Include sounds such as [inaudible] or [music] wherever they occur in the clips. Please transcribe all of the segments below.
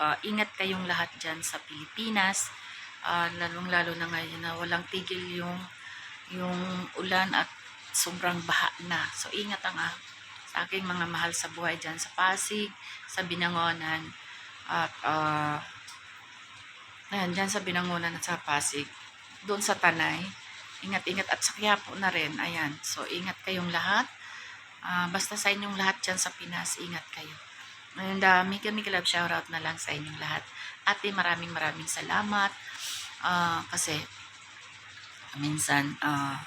ah, ingat kayong lahat dyan sa Pilipinas. Ah, lalong-lalo na ngayon na walang tigil yung, yung ulan at sobrang baha na. So, ingat ang ah, sa aking mga mahal sa buhay dyan sa Pasig, sa Binangonan, at ah, ayan, dyan sa Binangonan at sa Pasig, doon sa Tanay, ingat-ingat at sa Quiapo na rin, ayan. So, ingat kayong lahat. Ah, basta sa inyong lahat dyan sa Pinas, ingat kayo. And uh, mega mega love shoutout na lang sa inyong lahat. Ate, maraming maraming salamat. Ah, kasi minsan ah,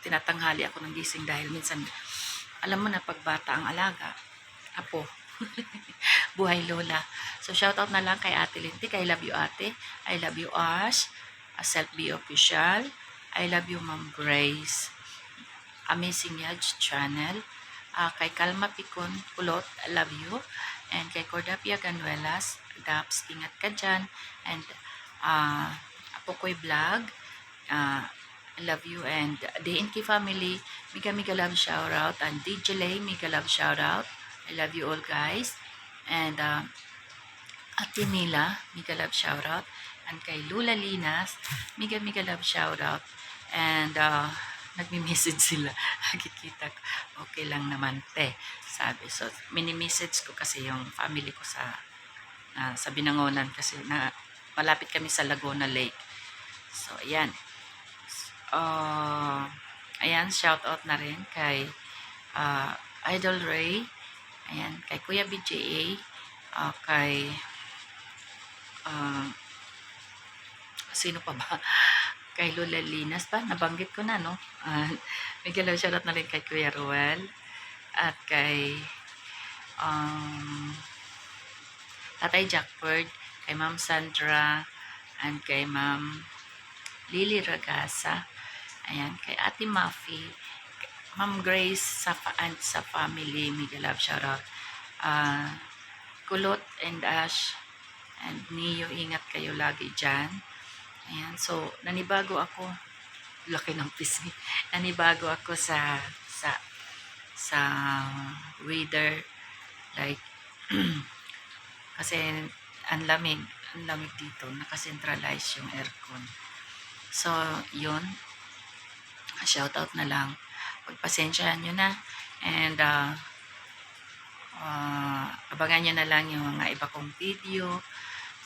tinatanghali ako ng gising dahil minsan alam mo na pag bata ang alaga. Apo. [laughs] Buhay Lola. So shoutout na lang kay Ate Linty. I love you Ate. I love you Ash. Uh, Self Be Official. I love you Ma'am Grace. Amazing Yaj Channel. Ah, kay Kalma Picon Pulot, I love you. And kay Cordapia Ganuelas, Daps, ingat ka dyan. And uh, Apokoy Vlog, I love you. And Inky family, mega mega love shout out. And DJ Lay, mega love shout out. I love you all guys. And uh, Ate Mila, mega love shout out. And kay Lula Linas, mega mega love shout out. And uh, nagmi-message sila. [laughs] Nakikita ko, okay lang naman, te. Sabi, so, mini-message ko kasi yung family ko sa ah, sa Binangonan kasi na malapit kami sa Laguna Lake. So, ayan. Uh, ayan, shout out na rin kay ah, Idol Ray. Ayan, kay Kuya BJA. ah, kay ah, sino pa ba? [laughs] kay Lola Linas pa, nabanggit ko na, no? Uh, [laughs] may galaw shoutout na rin kay Kuya Ruel at kay um, Tatay Jackford, kay Ma'am Sandra, and kay Ma'am Lily Ragasa, ayan, kay Ate Mafi, Ma'am Grace sa, and sa family, mega love shoutout. Uh, Kulot and Ash and Neo, ingat kayo lagi dyan. Ayan, so nanibago ako. Laki ng pisngi. Nanibago ako sa sa sa reader like [clears throat] kasi ang lamig, ang lamig dito, nakacentralize yung aircon. So, yun. Shout out na lang. Pagpasensyahan nyo na. And, uh, uh, abangan nyo na lang yung mga iba kong video.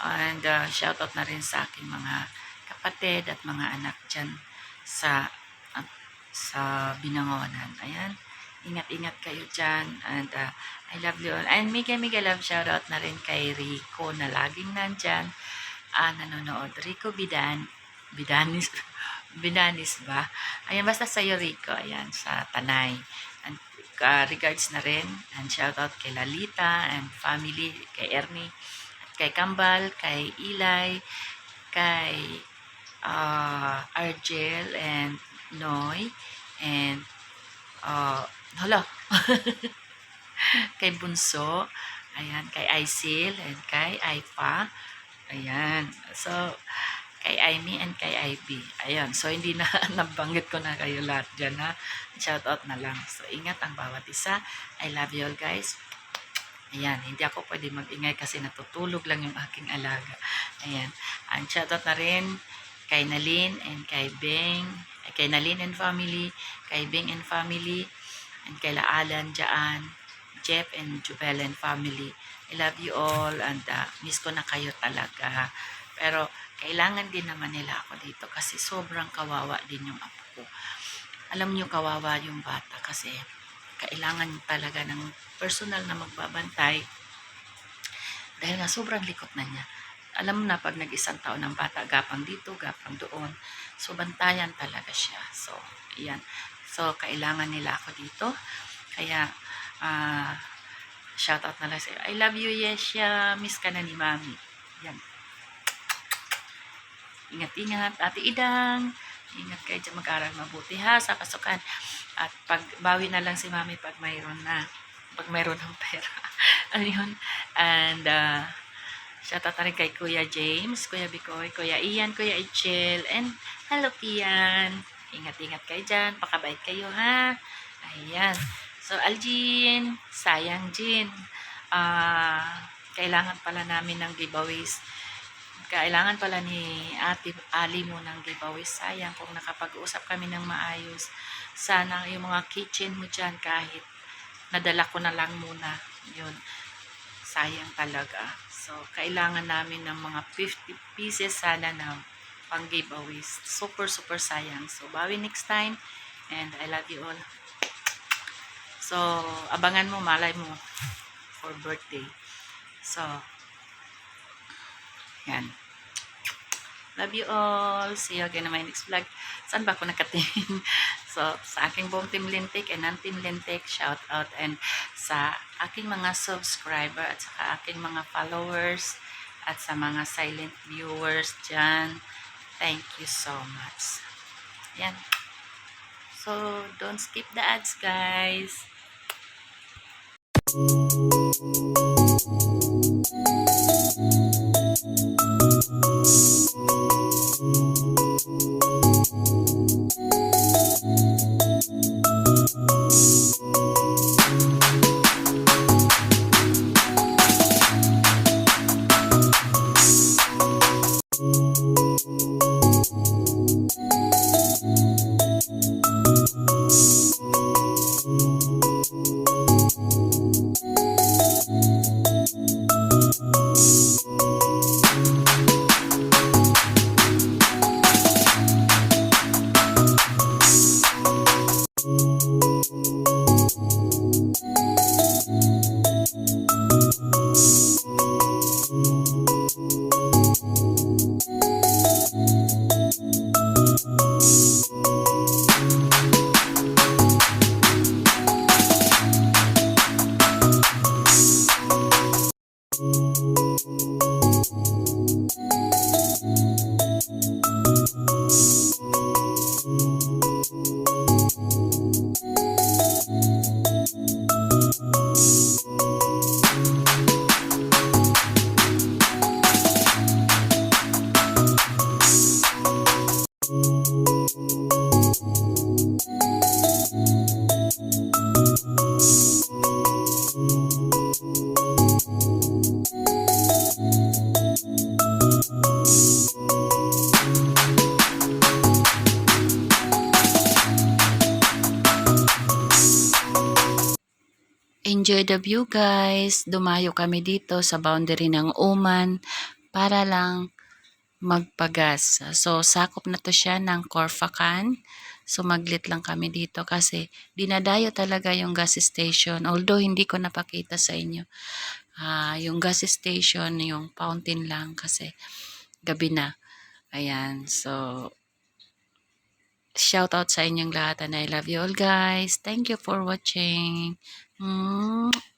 And, uh, shout out na rin sa aking mga kapatid at mga anak dyan sa at sa Binangonan. Ayan. Ingat-ingat kayo dyan. And uh, I love you all. And mega mega love shoutout na rin kay Rico na laging nandyan. Ah, nanonood. Rico Bidan. Bidanis. [laughs] Bidanis ba? Ayan, basta sa'yo Rico. Ayan, sa Tanay. And uh, regards na rin. And shoutout kay Lalita and family. Kay Ernie. At kay Kambal. Kay Eli. Kay uh, Argel and Noy and uh, hala [laughs] kay Bunso. Ayan kay Aisil and kay Aipa ayan. So kay Aimee and kay Ivy. Ayan. So hindi na [laughs] nabanggit ko na kayo lahat dyan ha? Shout out na lang. So ingat ang bawat isa. I love you all guys. Ayan, hindi ako pwede mag-ingay kasi natutulog lang yung aking alaga. Ayan. Ang shoutout na rin kay Nalin and kay Beng, kay Nalin and family, kay Beng and family, and kay Laalan dyan, Jeff and Jubel and family. I love you all and uh, miss ko na kayo talaga. Pero kailangan din naman nila ako dito kasi sobrang kawawa din yung apo ko. Alam nyo kawawa yung bata kasi kailangan talaga ng personal na magbabantay dahil nga sobrang likot na niya. Alam mo na pag nag-isang taon ng bata, gapang dito, gapang doon. So, bantayan talaga siya. So, iyan. So, kailangan nila ako dito. Kaya, ah, shout out na lang sa'yo. I love you, Yesha. Miss ka na ni Mami. Yan. Ingat-ingat. Ate Idang. Ingat kayo dyan mag-aral mabuti ha sa pasukan. At pag bawi na lang si Mami pag mayroon na. Pag mayroon ng pera. [laughs] ano yun? And, uh, Shout out kay Kuya James, Kuya Bikoy, Kuya Ian, Kuya Ichel, and hello Kian. Ingat-ingat kayo dyan, pakabait kayo ha. Ayan. So, Aljin, sayang Jin. Ah, kailangan pala namin ng giveaways. Kailangan pala ni Ate Ali mo ng giveaways. Sayang kung nakapag-usap kami ng maayos. Sana yung mga kitchen mo dyan kahit nadala ko na lang muna. Yun. Sayang talaga. So, kailangan namin ng mga 50 pieces sana na pang giveaways. Super, super sayang. So, bawi next time. And I love you all. So, abangan mo, malay mo for birthday. So, yan. Love you all. See you again in my next vlog. Saan ba ako nakatingin? [laughs] so, sa aking buong Team Lintik and non-Team Lintik, shout out. And sa aking mga subscriber at sa aking mga followers at sa mga silent viewers dyan, thank you so much. Yan. So, don't skip the ads, guys. Thank you. Enjoy the view guys. Dumayo kami dito sa boundary ng Oman para lang magpagas. So sakop na to siya ng Corfacan. So maglit lang kami dito kasi dinadayo talaga yung gas station. Although hindi ko napakita sa inyo. Ah, yung gas station, yung fountain lang kasi gabi na. Ayan. So shout out sa inyong lahat and I love you all guys. Thank you for watching. 嗯。